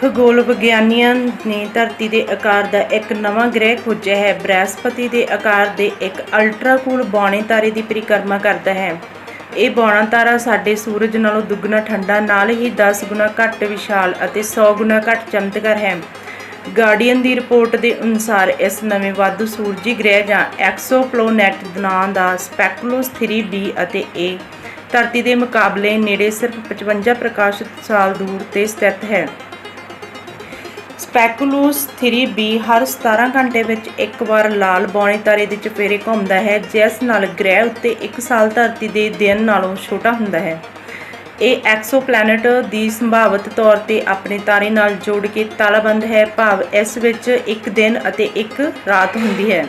ਖਗੋਲ ਵਿਗਿਆਨੀਆਂ ਨੇ ਧਰਤੀ ਦੇ ਆਕਾਰ ਦਾ ਇੱਕ ਨਵਾਂ ਗ੍ਰਹਿ ਖੋਜਿਆ ਹੈ। ਬ੍ਰਹਿਸਪਤੀ ਦੇ ਆਕਾਰ ਦੇ ਇੱਕ ਅਲਟਰਾ ਕੂਲ ਬੌਣੇ ਤਾਰੇ ਦੀ ਪਰਿਕਰਮਾ ਕਰਦਾ ਹੈ। ਇਹ ਬੌਣਾ ਤਾਰਾ ਸਾਡੇ ਸੂਰਜ ਨਾਲੋਂ ਦੁੱਗਣਾ ਠੰਡਾ, ਨਾਲ ਹੀ 10 ਗੁਣਾ ਘੱਟ ਵਿਸ਼ਾਲ ਅਤੇ 100 ਗੁਣਾ ਘੱਟ ਚਮਤਕਾਰ ਹੈ। ਗਾਰਡੀਅਨ ਦੀ ਰਿਪੋਰਟ ਦੇ ਅਨੁਸਾਰ ਇਸ ਨਵੇਂ ਵਾਧੂ ਸੂਰਜੀ ਗ੍ਰਹਿ ਜਾਂ ਐਕਸੋਪਲੈਨਟ ਨਾਂ ਦਾ ਸਪੈਕੂਲਸ 3b ਅਤੇ ਇਹ ਧਰਤੀ ਦੇ ਮੁਕਾਬਲੇ ਨੇੜੇ ਸਿਰਫ 55 ਪ੍ਰਕਾਸ਼ ਸਾਲ ਦੂਰ ਤੇ ਸਥਿਤ ਹੈ। ਸਪੈਕੂਲਸ 3b ਹਰ 17 ਘੰਟੇ ਵਿੱਚ ਇੱਕ ਵਾਰ ਲਾਲ ਬੌਣੇ ਤਾਰੇ ਦੇ ਚਪੇਰੇ ਘੁੰਮਦਾ ਹੈ, ਜਿਸ ਨਾਲ ਗ੍ਰਹਿ ਉੱਤੇ ਇੱਕ ਸਾਲ ਧਰਤੀ ਦੇ ਦਿਨ ਨਾਲੋਂ ਛੋਟਾ ਹੁੰਦਾ ਹੈ। ਇਹ ਐਕਸੋਪਲੈਨਟ ਦੀ ਸੰਭਾਵਿਤ ਤੌਰ ਤੇ ਆਪਣੇ ਤਾਰੇ ਨਾਲ ਜੋੜ ਕੇ ਤਾਲਾਬੰਦ ਹੈ। ਭਾਵ ਇਸ ਵਿੱਚ ਇੱਕ ਦਿਨ ਅਤੇ ਇੱਕ ਰਾਤ ਹੁੰਦੀ ਹੈ।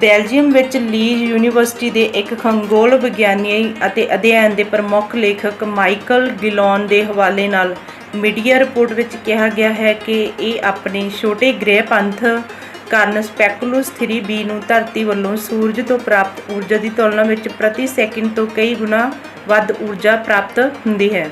ਬੈਲਜੀਅਮ ਵਿੱਚ ਲੀਜ ਯੂਨੀਵਰਸਿਟੀ ਦੇ ਇੱਕ ਖੰਗੋਲ ਵਿਗਿਆਨੀ ਅਤੇ ਅਧਿਐਨ ਦੇ ਪ੍ਰਮੁੱਖ ਲੇਖਕ ਮਾਈਕਲ ਗਿਲੋਨ ਦੇ ਹਵਾਲੇ ਨਾਲ ਮੀਡੀਆ ਰਿਪੋਰਟ ਵਿੱਚ ਕਿਹਾ ਗਿਆ ਹੈ ਕਿ ਇਹ ਆਪਣੇ ਛੋਟੇ ਗ੍ਰਹਿ ਪੰਥ ਕਾਰਨ ਸਪੈਕੂਲਸ 3b ਨੂੰ ਧਰਤੀ ਵੱਲੋਂ ਸੂਰਜ ਤੋਂ ਪ੍ਰਾਪਤ ਊਰਜਾ ਦੀ ਤੁਲਨਾ ਵਿੱਚ ਪ੍ਰਤੀ ਸੈਕਿੰਡ ਤੋਂ ਕਈ ਗੁਣਾ ਵੱਧ ਊਰਜਾ ਪ੍ਰਾਪਤ ਹੁੰਦੀ ਹੈ।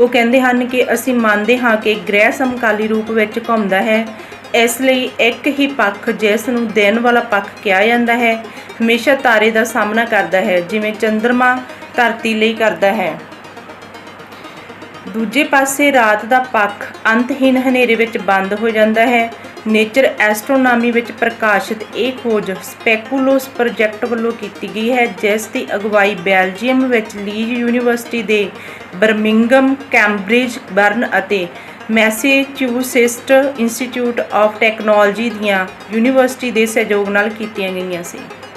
ਉਹ ਕਹਿੰਦੇ ਹਨ ਕਿ ਅਸੀਂ ਮੰਨਦੇ ਹਾਂ ਕਿ ਗ੍ਰਹਿ ਸਮਕਾਲੀ ਰੂਪ ਵਿੱਚ ਘੁੰਮਦਾ ਹੈ। ਇਸ ਲਈ ਇੱਕ ਹੀ ਪੱਖ ਜਿਸ ਨੂੰ ਦਿਨ ਵਾਲਾ ਪੱਖ ਕਿਹਾ ਜਾਂਦਾ ਹੈ, ਹਮੇਸ਼ਾ ਤਾਰੇ ਦਾ ਸਾਹਮਣਾ ਕਰਦਾ ਹੈ, ਜਿਵੇਂ ਚੰ드ਰਮਾ ਧਰਤੀ ਲਈ ਕਰਦਾ ਹੈ। ਦੂਜੇ ਪਾਸੇ ਰਾਤ ਦਾ ਪੱਖ ਅੰਤਹੀਨ ਹਨੇਰੇ ਵਿੱਚ ਬੰਦ ਹੋ ਜਾਂਦਾ ਹੈ। ਨੇਚਰ ਐਸਟ੍ਰੋਨਾਮੀ ਵਿੱਚ ਪ੍ਰਕਾਸ਼ਿਤ ਇਹ ਖੋਜ ਸਪੈਕੂਲੋਸ ਪ੍ਰੋਜੈਕਟ ਵੱਲੋਂ ਕੀਤੀ ਗਈ ਹੈ, ਜਿਸ ਦੀ ਅਗਵਾਈ ਬੈਲਜੀਅਮ ਵਿੱਚ ਲੀਜ ਯੂਨੀਵਰਸਿਟੀ ਦੇ ਬਰਮਿੰਗਮ, ਕੈਂਬਰਿਜ, ਬਰਨ ਅਤੇ ਮੈਸੇਚਿਉਸੇਟਸ ਇੰਸਟੀਚਿਊਟ ਆਫ ਟੈਕਨੋਲੋਜੀ ਦੀਆਂ ਯੂਨੀਵਰਸਿਟੀ ਦੇ ਸਹਿਯੋਗ ਨਾਲ ਕੀਤੀਆਂ ਗਈਆਂ ਸੀ।